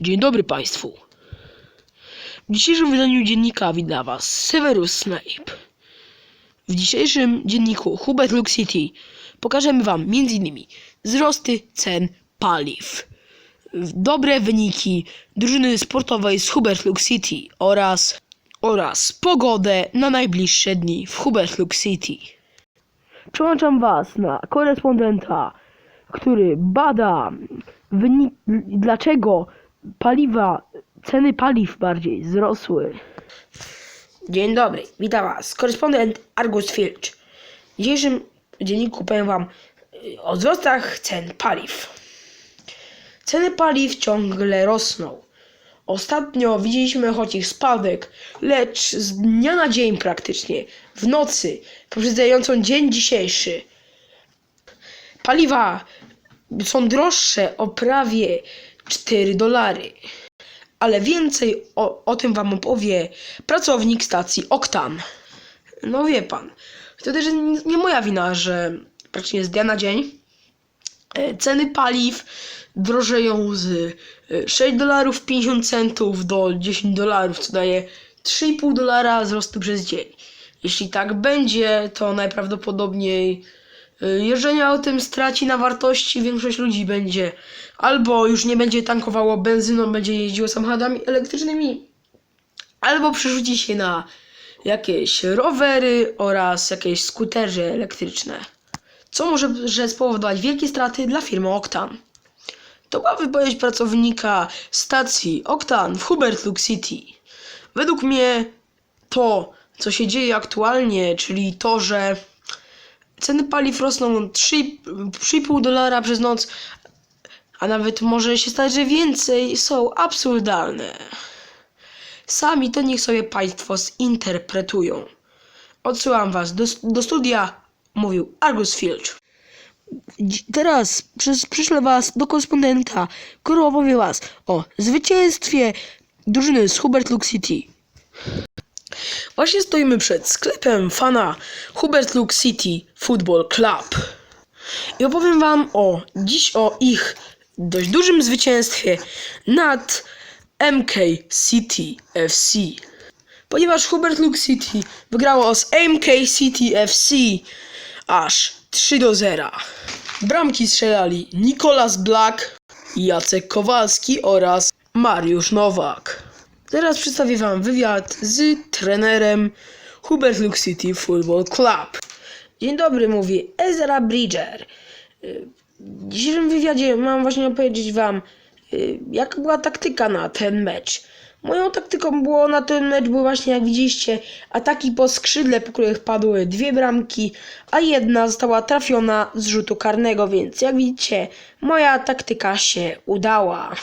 Dzień dobry Państwu. W dzisiejszym wydaniu dziennika wita Was Severus Snape. W dzisiejszym dzienniku Hubert Luke City pokażemy Wam m.in. wzrosty cen paliw, dobre wyniki drużyny sportowej z Hubert Luke City oraz, oraz pogodę na najbliższe dni w Hubert Luke City. Przełączam Was na korespondenta, który bada wynik, dlaczego paliwa, ceny paliw bardziej wzrosły. Dzień dobry, witam Was, korespondent Argus Filch. W dzisiejszym dzienniku powiem Wam y, o wzrostach cen paliw. Ceny paliw ciągle rosną. Ostatnio widzieliśmy choć ich spadek, lecz z dnia na dzień praktycznie, w nocy poprzedzającą dzień dzisiejszy, paliwa są droższe o prawie 4 dolary. Ale więcej o, o tym wam opowie pracownik stacji Oktan. No wie pan, to też nie, moja wina, że praktycznie z dnia na dzień ceny paliw drożeją z e, 6 dolarów 50 centów do 10 dolarów, co daje 3,5 dolara wzrostu przez dzień. Jeśli tak będzie, to najprawdopodobniej y, jeżdżenie autem straci na wartości, większość ludzi będzie albo już nie będzie tankowało benzyną, będzie jeździło samochodami elektrycznymi, albo przerzuci się na jakieś rowery oraz jakieś skutery elektryczne, co może że spowodować wielkie straty dla firmy Oktan. To była wypowiedź pracownika stacji Oktan w Hubert Luke City. Według mnie to, co się dzieje aktualnie, czyli to, że ceny paliw rosną 3 3,5 dolara przez noc, a nawet może się stać, że więcej, są absurdalne. Sami to niech sobie Państwo zinterpretują. Odsyłam Was do, do studia, mówił Argus Filch. Teraz przez, przyszlę Was do korespondenta, który opowie Was o zwycięstwie drużyny z Hubert Luke City. Właśnie stoimy przed sklepem fana Hubert Luke City Football Club. I opowiem Wam o dziś o ich dość dużym zwycięstwie nad MK City FC. Ponieważ Hubert Luke City wygrało z MK City FC aż 3 do 0. Bramki strzelali Nicolas Black, Jacek Kowalski oraz Mariusz Nowak. Teraz przedstawię Wam wywiad z trenerem Hubert Luke City Football Club. Dzień dobry, mówi Ezra Bridger. W dzisiejszym wywiadzie mam właśnie opowiedzieć Wam, y, jaka była taktyka na ten mecz. Moją taktyką było na ten mecz było właśnie, jak widzieliście, ataki po skrzydle, po których padły dwie bramki, a jedna została trafiona z rzutu karnego, więc jak widzicie, moja taktyka się udała.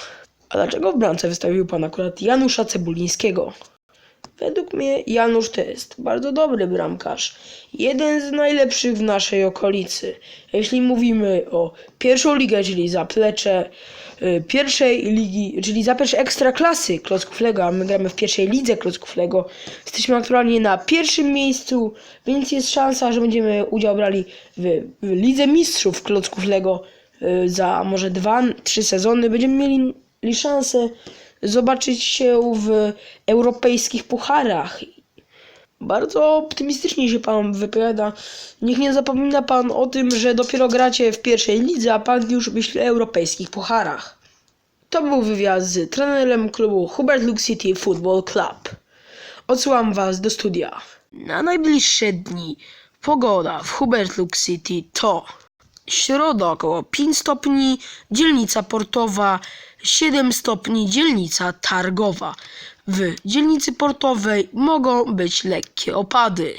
A dlaczego w bramce wystawił pan akurat Janusza Cebulińskiego? Według mnie Janusz to jest bardzo dobry bramkarz. Jeden z najlepszych w naszej okolicy. Jeśli mówimy o pierwszą ligę, czyli zaplecze y, pierwszej ligi, czyli zaplecze ekstraklasy Klocków Lego, a my gramy w pierwszej lidze Klocków Lego. Jesteśmy aktualnie na pierwszym miejscu, więc jest szansa, że będziemy udział brali w, w Lidze Mistrzów Klocków Lego y, za może dwa, trzy sezony. Będziemy mieli szansę zobaczyć się w europejskich pucharach. Bardzo optymistycznie się pan wypowiada. Niech nie zapomina pan o tym, że dopiero gracie w pierwszej lidze, a pan już myśli o europejskich pucharach. To był wywiad z trenerem klubu Hubert Luke City Football Club. Odsyłam was do studia. Na najbliższe dni pogoda w Hubert Luke City to Środa około 5 stopni, dzielnica portowa 7 stopni, dzielnica targowa. W dzielnicy portowej mogą być lekkie opady.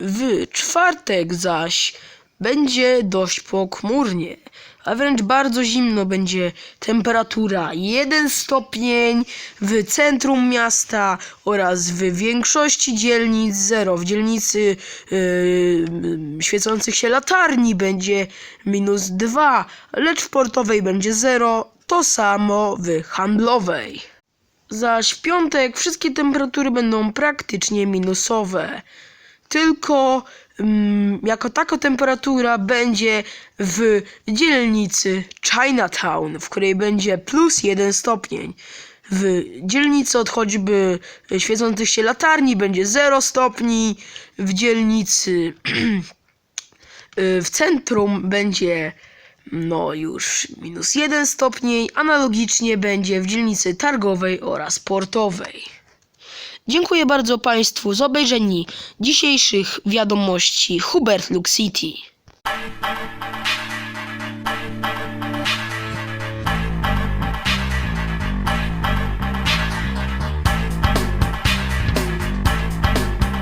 W czwartek zaś będzie dość pochmurnie, a wręcz bardzo zimno będzie temperatura 1 stopień w centrum miasta oraz w większości dzielnic 0. W dzielnicy yy, świecących się latarni będzie minus 2, lecz w portowej będzie 0, to samo w handlowej. Zaś w piątek wszystkie temperatury będą praktycznie minusowe. Tylko jako taka temperatura będzie w dzielnicy Chinatown, w której będzie plus jeden stopień. W dzielnicy od choćby świecących się latarni będzie 0 stopni. W dzielnicy y, w centrum będzie no już minus 1 stopni. Analogicznie będzie w dzielnicy targowej oraz portowej. Dziękuję bardzo Państwu za obejrzenie dzisiejszych wiadomości Hubert Lux City.